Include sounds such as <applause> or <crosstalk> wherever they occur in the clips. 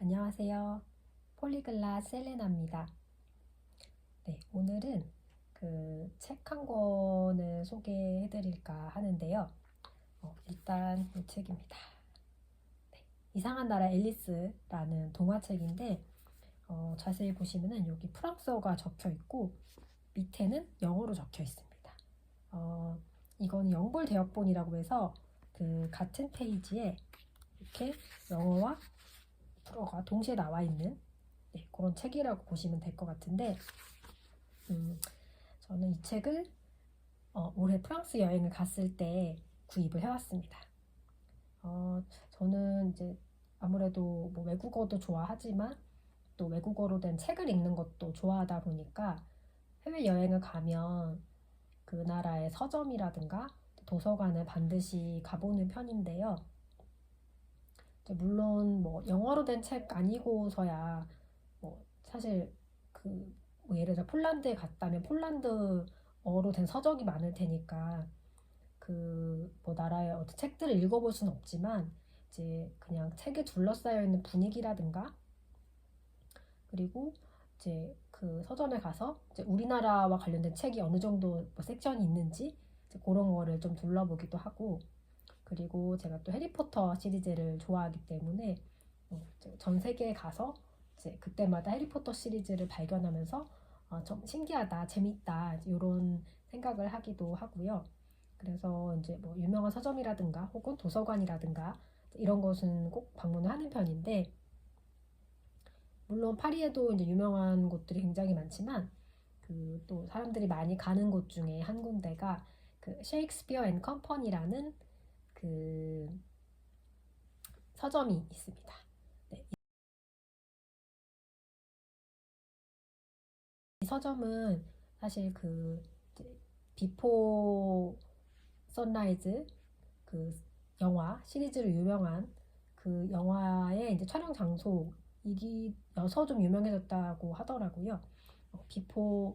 안녕하세요. 폴리글라 셀레나입니다. 네, 오늘은 그 책 한 권을 소개해 드릴까 하는데요. 어, 일단 이 책입니다. 네, 이상한 나라 앨리스라는 동화책인데 어, 자세히 보시면은 여기 프랑스어가 적혀 있고 밑에는 영어로 적혀 있습니다. 어, 이거는 영불 대역본이라고 해서 그 같은 페이지에 이렇게 영어와 불어가 동시에 나와 있는 네, 그런 책이라고 보시면 될 것 같은데 음, 저는 이 책을 어, 올해 프랑스 여행을 갔을 때 구입을 해왔습니다. 어, 저는 이제 아무래도 뭐 외국어도 좋아하지만 또 외국어로 된 책을 읽는 것도 좋아하다 보니까 해외 여행을 가면 그 나라의 서점이라든가 도서관을 반드시 가보는 편인데요. 이제 물론 뭐 영어로 된 책 아니고서야 뭐 사실 그 뭐 예를 들어 폴란드에 갔다면 폴란드어로 된 서적이 많을 테니까 그 뭐 나라의 어떤 책들을 읽어볼 수는 없지만 이제 그냥 책에 둘러싸여 있는 분위기라든가 그리고 이제 그 서점에 가서 이제 우리나라와 관련된 책이 어느 정도 뭐 섹션이 있는지 그런 거를 좀 둘러보기도 하고 그리고 제가 또 해리포터 시리즈를 좋아하기 때문에 어, 전 세계에 가서 이제 그때마다 해리포터 시리즈를 발견하면서 어, 좀 신기하다, 재밌다 이런 생각을 하기도 하고요. 그래서 이제 뭐 유명한 서점이라든가 혹은 도서관이라든가 이런 곳은 꼭 방문을 하는 편인데 물론 파리에도 이제 유명한 곳들이 굉장히 많지만 그 또 사람들이 많이 가는 곳 중에 한 군데가 그 셰익스피어 앤 컴퍼니라는 그 서점이 있습니다. 네. 이 서점은 사실 그 비포 선라이즈 그 영화 시리즈로 유명한 그 영화의 이제 촬영 장소이기여서 좀 유명해졌다고 하더라고요. 어, 비포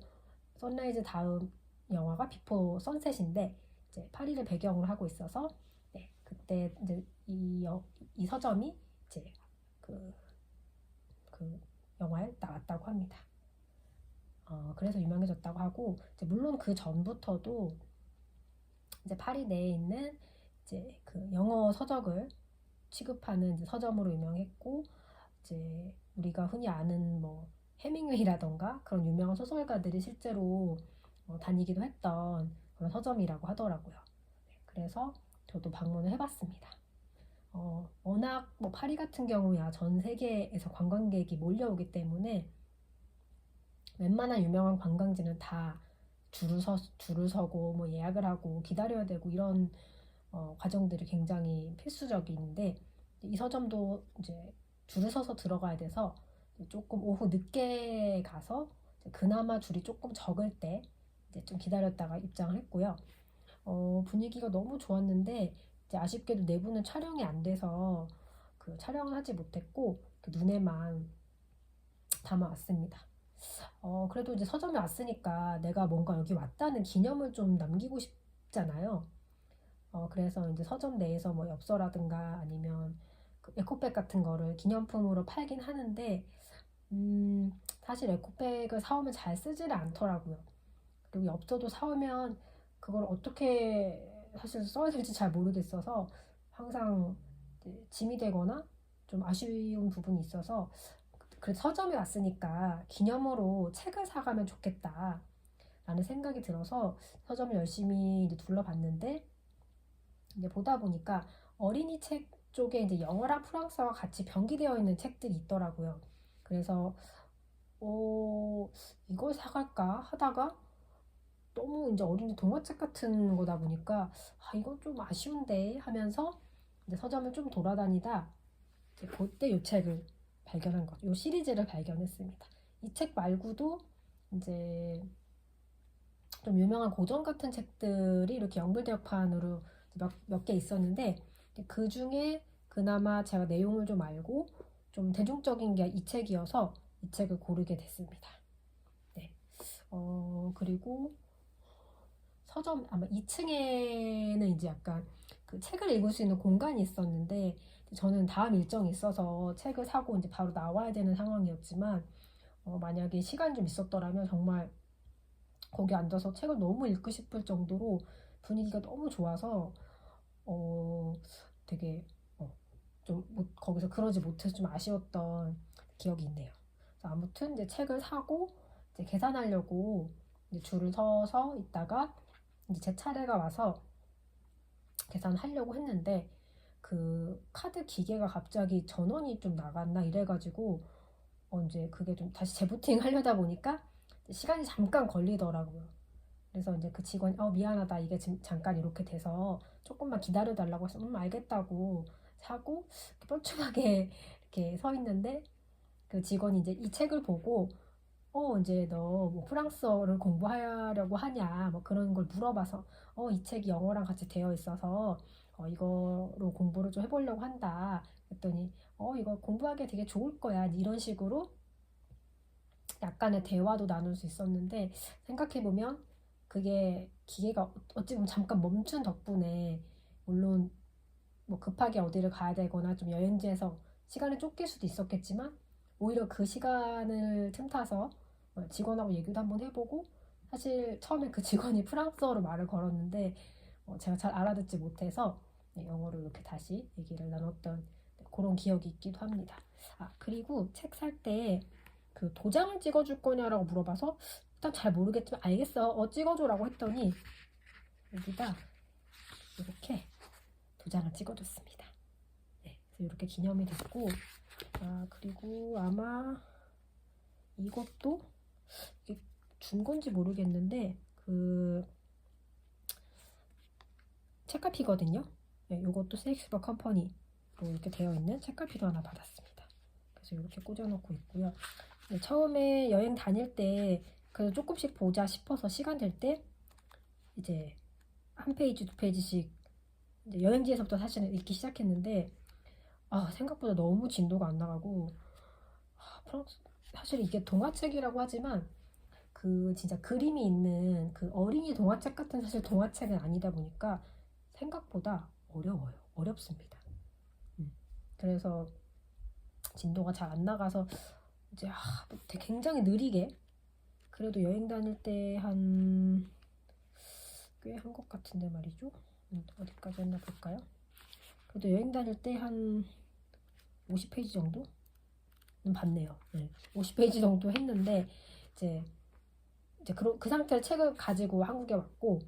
선라이즈 다음 영화가 비포 선셋인데 이제 파리를 배경으로 하고 있어서 네, 그때 이제 이, 여, 이 서점이 이제 그, 그 영화에 나왔다고 합니다. 어, 그래서 유명해졌다고 하고 이제 물론 그 전부터도 이제 파리 내에 있는 이제 그 영어 서적을 취급하는 서점으로 유명했고 이제 우리가 흔히 아는 뭐 해밍웨이라던가 그런 유명한 소설가들이 실제로 어, 다니기도 했던 그런 서점이라고 하더라고요. 네, 그래서 저도 방문을 해봤습니다. 어, 워낙 뭐 파리 같은 경우야 전 세계에서 관광객이 몰려오기 때문에 웬만한 유명한 관광지는 다 줄을 서 줄을 서고 뭐 예약을 하고 기다려야 되고 이런 어, 과정들이 굉장히 필수적인데 이 서점도 이제 줄을 서서 들어가야 돼서 조금 오후 늦게 가서 그나마 줄이 조금 적을 때 이제 좀 기다렸다가 입장을 했고요. 어, 분위기가 너무 좋았는데 이제 아쉽게도 내부는 촬영이 안 돼서 그 촬영을 하지 못했고 그 눈에만 담아왔습니다. 어, 그래도 이제 서점에 왔으니까 내가 뭔가 여기 왔다는 기념을 좀 남기고 싶잖아요. 어, 그래서 이제 서점 내에서 뭐 엽서라든가 아니면 그 에코백 같은 거를 기념품으로 팔긴 하는데, 음, 사실 에코백을 사오면 잘 쓰지를 않더라고요. 그리고 엽서도 사오면 그걸 어떻게 사실 써야 될지 잘 모르겠어서 항상 짐이 되거나 좀 아쉬운 부분이 있어서 그 서점에 왔으니까 기념으로 책을 사가면 좋겠다 라는 생각이 들어서 서점을 열심히 이제 둘러봤는데 이제 보다 보니까 어린이 책 쪽에 이제 영어랑 프랑스어가 같이 병기되어 있는 책들이 있더라고요. 그래서 어, 이걸 사갈까 하다가 너무 이제 어린이 동화책 같은 거다 보니까 아 이건 좀 아쉬운데 하면서 이제 서점을 좀 돌아다니다 이제 그때 이 책을 발견한 것, 이 시리즈를 발견했습니다. 이 책 말고도 이제 좀 유명한 고전 같은 책들이 이렇게 영불대역판으로 몇 개 있었는데 그 중에 그나마 제가 내용을 좀 알고 좀 대중적인 게 이 책이어서 이 책을 고르게 됐습니다. 네. 어, 그리고 서점 아마 2층에는 이제 약간 그 책을 읽을 수 있는 공간이 있었는데 저는 다음 일정이 있어서 책을 사고 이제 바로 나와야 되는 상황이었지만 어, 만약에 시간이 좀 있었더라면 정말 거기 앉아서 책을 너무 읽고 싶을 정도로 분위기가 너무 좋아서 어, 되게 어, 좀 못- 거기서 그러지 못해서 좀 아쉬웠던 기억이 있네요. 아무튼 이제 책을 사고 이제 계산하려고 이제 줄을 서서 있다가 이제 제 차례가 와서 계산하려고 했는데 그 카드 기계가 갑자기 전원이 좀 나갔나 이래가지고 어 이제 그게 좀 다시 재부팅 하려다 보니까 시간이 잠깐 걸리더라고요. 그래서 이제 그 직원이 어 미안하다 이게 지금 잠깐 이렇게 돼서 조금만 기다려 달라고 해서 음 알겠다고 이렇게 뻘쭘하게 <laughs> 이렇게 서 있는데 그 직원이 이제 이 책을 보고 어 이제 너 뭐 프랑스어를 공부하려고 하냐? 뭐 그런 걸 물어봐서 어 이 책이 영어랑 같이 되어 있어서 어 이거로 공부를 좀 해보려고 한다. 그랬더니 어 이거 공부하기 되게 좋을 거야. 이런 식으로 약간의 대화도 나눌 수 있었는데 생각해보면 그게 기계가 어찌 보면 잠깐 멈춘 덕분에 물론 뭐 급하게 어디를 가야 되거나 좀 여행지에서 시간이 쫓길 수도 있었겠지만 오히려 그 시간을 틈타서 어, 직원하고 얘기도 한번 해보고 사실 처음에 그 직원이 <laughs> 프랑스어로 말을 걸었는데 어, 제가 잘 알아듣지 못해서 네, 영어로 이렇게 다시 얘기를 나눴던 네, 그런 기억이 있기도 합니다. 아 그리고 책 살 때 그 도장을 찍어줄 거냐라고 물어봐서 일단 잘 모르겠지만 알겠어 어 찍어줘라고 했더니 여기다 이렇게 도장을 찍어줬습니다. 네, 이렇게 기념이 됐고 아 그리고 아마 이것도 준 건지 모르겠는데 그 책갈피거든요. 네, 이것도 세익스버 컴퍼니로 이렇게 되어 있는 책갈피도 하나 받았습니다. 그래서 이렇게 꽂아놓고 있고요. 네, 처음에 여행 다닐 때 그래도 조금씩 보자 싶어서 시간 될 때 이제 한 페이지 두 페이지씩 여행지에서부터 사실은 읽기 시작했는데 아 생각보다 너무 진도가 안 나가고 아, 프랑스 사실 이게 동화책이라고 하지만 그 진짜 그림이 있는 그 어린이 동화책 같은 사실 동화책은 아니다 보니까 생각보다 어려워요. 어렵습니다. 음, 그래서 진도가 잘 안 나가서 이제 아, 뭐 굉장히 느리게 그래도 여행 다닐 때 한 꽤 한 것 같은데 말이죠. 음, 어디까지 했나 볼까요? 그래도 여행 다닐 때 한 50페이지 정도? 는 봤네요. 네. 50페이지 정도 했는데 이제 이제 그, 그 상태의 책을 가지고 한국에 왔고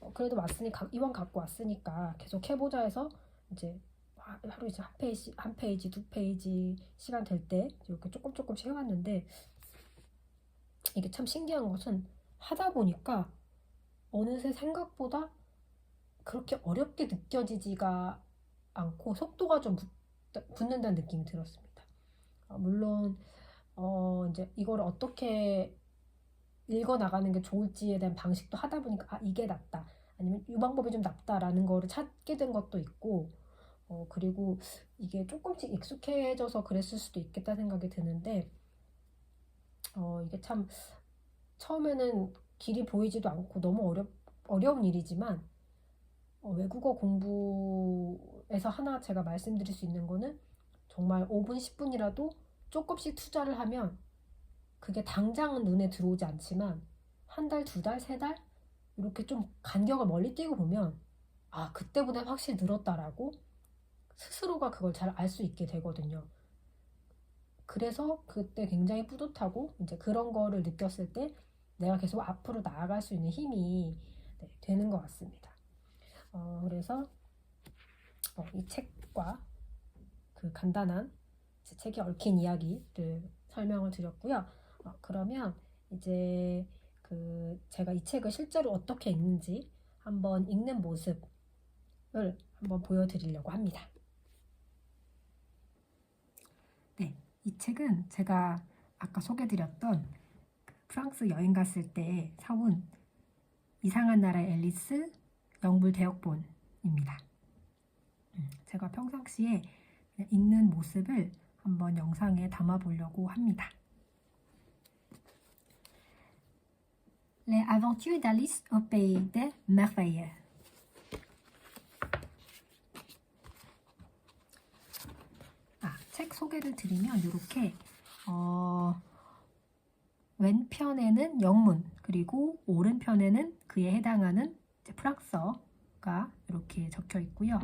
어, 그래도 왔으니까 이왕 갖고 왔으니까 계속 해보자 해서 이제 하- 하루 이제 한 페이지 한 페이지 두 페이지 시간 될 때 이렇게 조금 조금씩 해왔는데 이게 참 신기한 것은 하다 보니까 어느새 생각보다 그렇게 어렵게 느껴지지가 않고 속도가 좀 붙- 붙는다는 느낌이 들었습니다. 어, 물론 어 이제 이걸 어떻게 읽어 나가는 게 좋을지에 대한 방식도 하다 보니까 아 이게 낫다. 아니면 이 방법이 좀 낫다라는 거를 찾게 된 것도 있고 어 그리고 이게 조금씩 익숙해져서 그랬을 수도 있겠다 생각이 드는데 어 이게 참 처음에는 길이 보이지도 않고 너무 어렵 어려운 일이지만 어, 외국어 공부에서 하나 제가 말씀드릴 수 있는 거는 정말 5분 10분이라도 조금씩 투자를 하면 그게 당장은 눈에 들어오지 않지만 한 달, 두 달, 세 달 이렇게 좀 간격을 멀리 뛰고 보면 아 그때보다 확실히 늘었다라고 스스로가 그걸 잘 알 수 있게 되거든요. 그래서 그때 굉장히 뿌듯하고 이제 그런 거를 느꼈을 때 내가 계속 앞으로 나아갈 수 있는 힘이 네, 되는 것 같습니다. 어, 그래서 어, 이 책과 그 간단한 제 책에 얽힌 이야기를 설명을 드렸고요. 어, 그러면 이제 그 제가 이 책을 실제로 어떻게 읽는지 한번 읽는 모습을 한번 보여드리려고 합니다. 네, 이 책은 제가 아까 소개드렸던 그 프랑스 여행 갔을 때 사온 이상한 나라의 앨리스 영불 대역본입니다. 음, 제가 평상시에 있는 모습을 한번 영상에 담아 보려고 합니다. Les aventures d'Alice au pays des merveilles. 아, 책 소개를 드리면 이렇게 어, 왼편에는 영문 그리고 오른편에는 그에 해당하는 프랑스어 가 이렇게 적혀 있고요.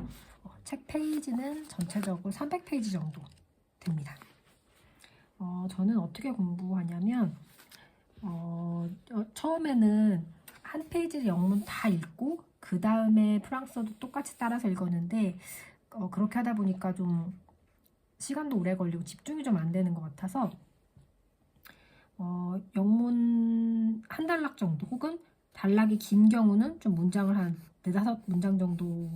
어, 책 페이지는 전체적으로 300페이지 정도 됩니다. 어, 저는 어떻게 공부하냐면 어, 어, 처음에는 한 페이지를 영문 다 읽고 그 다음에 프랑스어도 똑같이 따라서 읽었는데 어, 그렇게 하다 보니까 좀 시간도 오래 걸리고 집중이 좀 안 되는 것 같아서 어, 영문 한 단락 정도 혹은 단락이 긴 경우는 좀 문장을 한 네다섯 문장 정도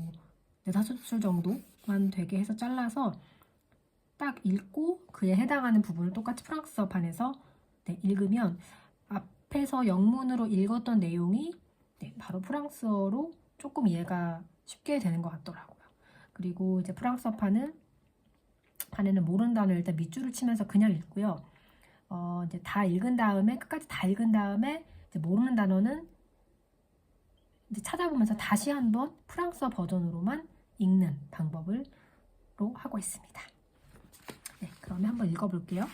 네다섯 줄 정도만 되게 해서 잘라서 딱 읽고 그에 해당하는 부분을 똑같이 프랑스어판에서 네, 읽으면 앞에서 영문으로 읽었던 내용이 네, 바로 프랑스어로 조금 이해가 쉽게 되는 것 같더라고요. 그리고 이제 프랑스어판은 판에는 모르는 단어 일단 밑줄을 치면서 그냥 읽고요. 어, 이제 다 읽은 다음에 끝까지 다 읽은 다음에 모르는 단어는 이제 찾아보면서 다시 한번 프랑스어 버전으로만 읽는 방법으로 하고 있습니다. 네, 그러면 한번 읽어볼게요.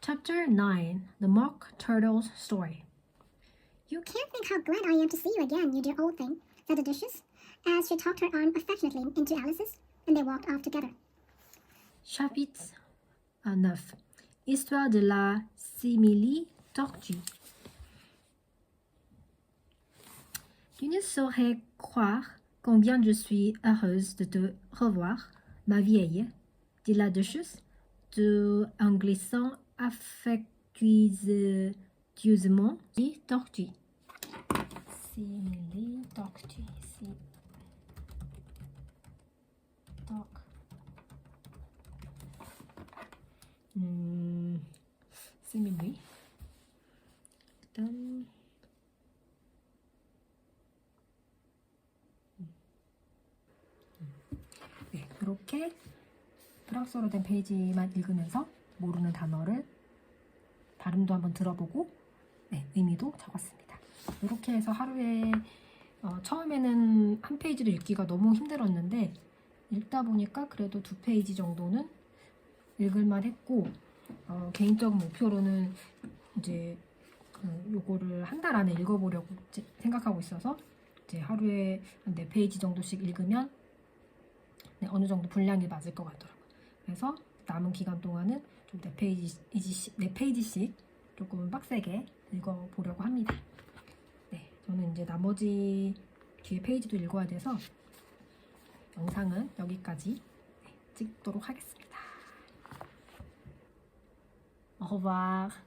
Chapter 9 The Mock Turtle's Story You can't think how glad I am to see you again, you dear old thing, said the Duchess, as she tucked her arm affectionately into Alice's, and they walked off together. Chapitre 9 Histoire de la simili-tortue Tu ne saurais croire combien je suis heureuse de te revoir, ma vieille, dit la duchesse, de, en glissant affectueusement les tortues. Si. Toc. 이렇게 프랑스어로 된 페이지만 읽으면서 모르는 단어를 발음도 한번 들어보고 네, 의미도 적었습니다. 이렇게 해서 하루에 어, 처음에는 한 페이지를 읽기가 너무 힘들었는데 읽다 보니까 그래도 두 페이지 정도는 읽을만 했고 어, 개인적인 목표로는 이제 그 요거를 한 달 안에 읽어보려고 생각하고 있어서 이제 하루에 한네 페이지 정도씩 읽으면 네, 어느 정도 분량이 맞을 것 같더라고요. 그래서 남은 기간 동안은 좀네 페이지 네 페이지씩 조금 빡세게 읽어보려고 합니다. 네, 저는 이제 나머지 뒤에 페이지도 읽어야 돼서 영상은 여기까지 네, 찍도록 하겠습니다. Revoir.